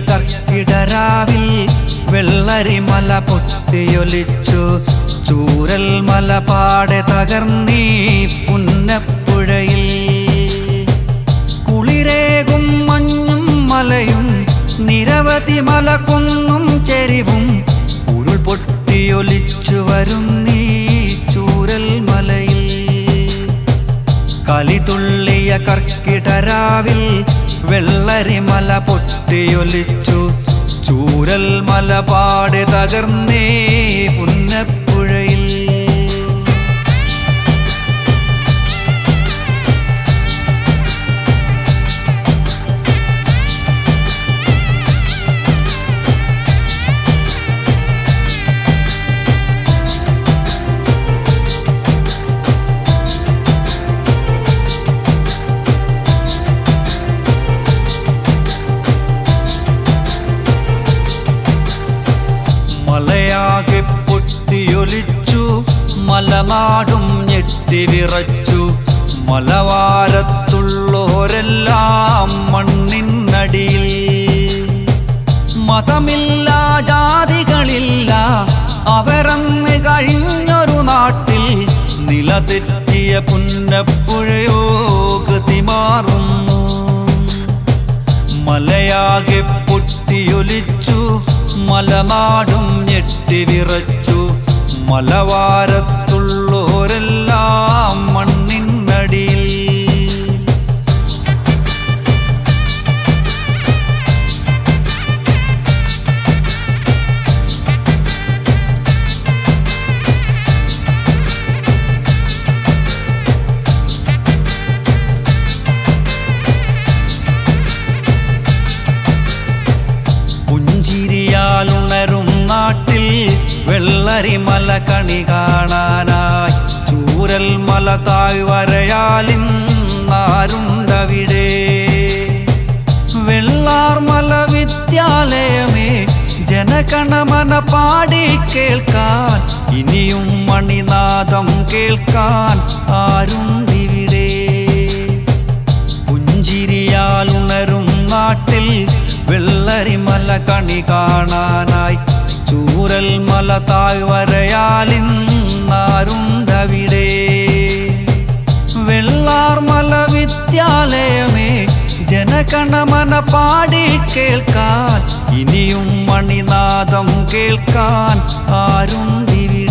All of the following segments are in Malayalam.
കർക്കിടരാവിൽ വെള്ളരിമല പൊട്ടിയൊലിച്ചു ചൂരൽ മല പാടെ തകർന്നീ പുന്നപ്പുഴയിൽ. കുളിരേകും മഞ്ഞും മലയും നിരവധി മലകുന്നും ചെരിവും. ഉരുൾ പൊട്ടിയൊലിച്ചു വരുന്നീ ചൂരൽ മലയിൽ. കലിതുള്ളിയ കർക്കിടരാവിൽ വെള്ളരിമല പൊട്ടിയൊലിച്ചു. ചൂരൽ മല പാടെ തകർന്നേ. പുന്നപ്പുഴയിൽ മലയാകെ പൊട്ടിയൊലിച്ചു മലനാടും ഞെട്ടി വിറച്ചു. മലവാരത്തുള്ളോരെല്ലാം മണ്ണിനടിയിൽ. മതമില്ല ജാതികളില്ല അവരന്ന് കഴിഞ്ഞൊരു നാട്ടിൽ നിലതെറ്റിയ പുന്നപ്പുഴയോ ഗതി മാറുന്നു മലയാകെ പൊട്ടിയൊലിച്ചു മലനാടും ഞെട്ടി വിറച്ചു. മലവാരത്തുള്ളോരെല്ലാം കണി കാണാനായി. ചൂരൽ മല താഴ്വരയാലിന്നാരുണ്ടവിടെ വെള്ളാർമല വിദ്യാലയമേ ജനഗണമന പാടി കേൾക്കാൻ ഇനിയും മണിനാദം കേൾക്കാൻ ആരുണ്ടിവിടെ. പുഞ്ചിരിയാലുണരും നാട്ടിൽ വെള്ളരിമല കണി കാണാനായി. ചൂരൽ മല താഴ്വരയാലിന്നാരുണ്ടവിടെ. വെള്ളാർമല വിദ്യാലയമേ ജനഗണമന പാടി കേൾക്കാൻ ഇനിയും മണിനാദം കേൾക്കാൻ ആരുണ്ടിവിടെ.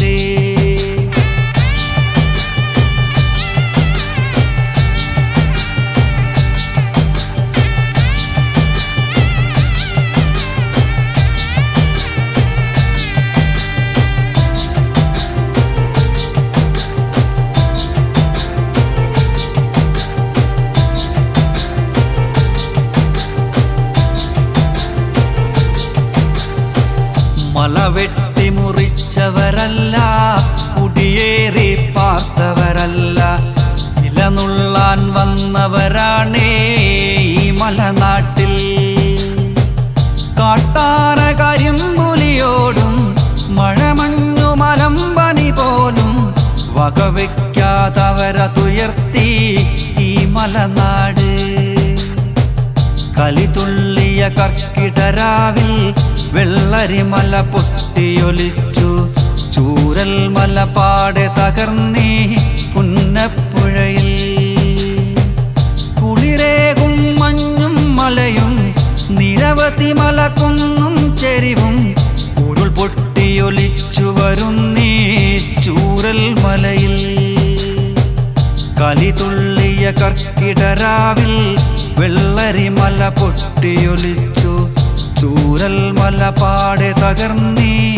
മല വെട്ടി മുറിച്ചവരല്ല കുടിയേറി പാർത്തവരല്ല. ഇലനുള്ളാൻ വന്നവരാണേ ഈ മലനാട്ടിൽ. കാട്ടാന കരിമ്പുലിയോടും മഴമഞ്ഞു മലമ്പനി പോലും വകവയ്ക്കാതവരതുയർത്തി ഈ മലനാട്. കലിതുള്ളിയ കർക്കിടരാവിൽ വെള്ളരിമല പൊട്ടിയൊലിച്ചു. ചൂരൽ മല പാടെ തകർന്നീ പുന്നപ്പുഴയിൽ. കുളിരേകും മഞ്ഞും മലയും നിരവധി മലക്കുന്നും ചെരിവും. ഉരുൾ പൊട്ടിയൊലിച്ചു വരുന്നീ ചൂരൽ മലയിൽ. കലിതുള്ളിയ കർക്കിടരാവിൽ വെള്ളരിമല പൊട്ടിയൊലിച്ചു. ചൂരൽ മല പാടെ തകർന്നീ.